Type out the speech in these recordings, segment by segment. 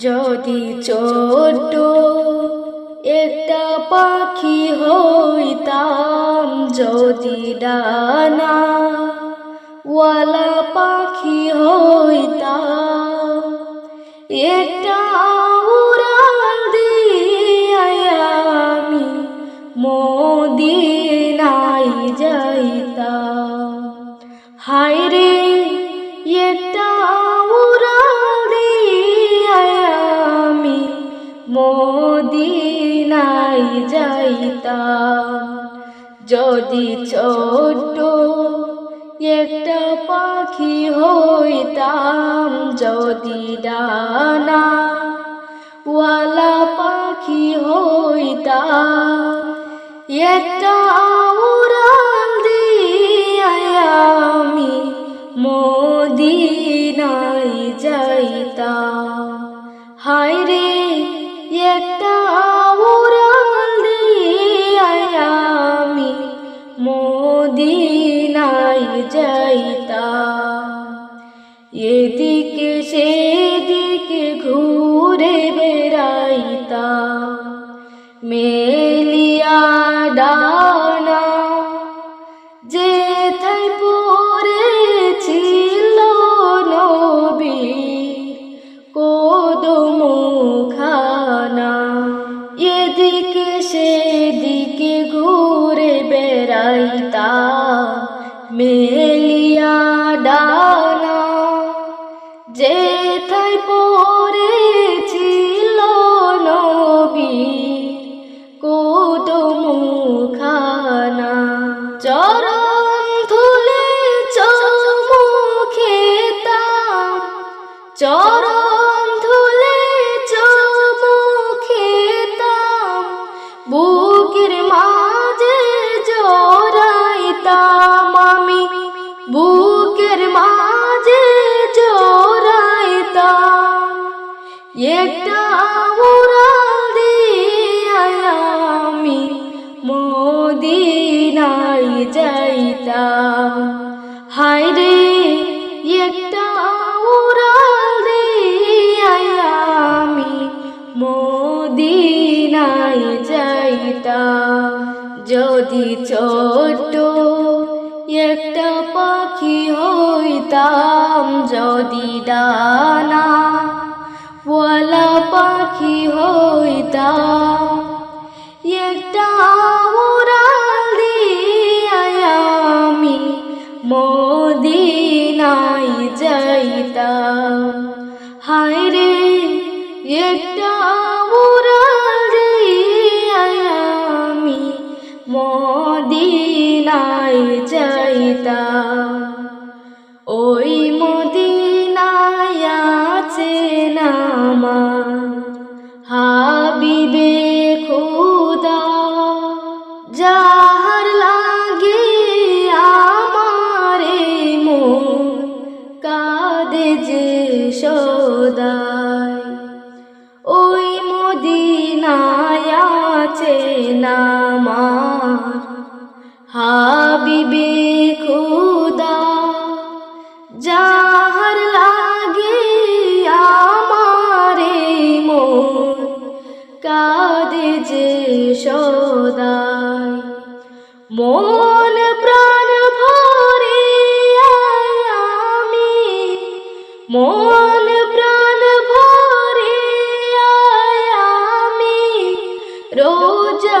যদি ছোট্ট একটা পাখি হইতাম, যদি ডানা ওয়ালা পাখি হইতাম, একটা উড়াল আমি মদিনায় যাইতাম। হায় যদি ছোট্ট একটা পাখি হইতাম, যদি ডানা ওয়ালা পাখি হইতাম, একটা উড়াল আমি মদিনায় যাইতাম। হায় মদিনায় যাইতাম এদিকে সেদিকে ঘুরে বেড়াইতাম মেলিয়া বেড়াইতা মেলিয়া ডানা যেথায় পড়েছিল নবী কোদমুখানা চরণ ধুলে চমুখেতাম চরণ একটা আমি মদিনায় যাইতাম। হায় রে, একটা উড়াল দিয়াই আমি মদিনায় যাইতাম। যদি ছোট্ট একটা পাখি হইতাম, যদি ডানা ওয়ালা পাখি হইতাম। একটা উড়াল দিয়াই আমি মদিনায় যাইতাম। হায় রে, একটা উড়াল দিয়াই আমি মদিনায় যাইতাম। হাবিবে খুদা, যাহার লাগে আমারে মন কাঁদে যে সদায় মন প্রাণ ভরে আমি, মন প্রাণ ভরে আমি, রোজা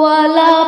ওয়ালা পাখি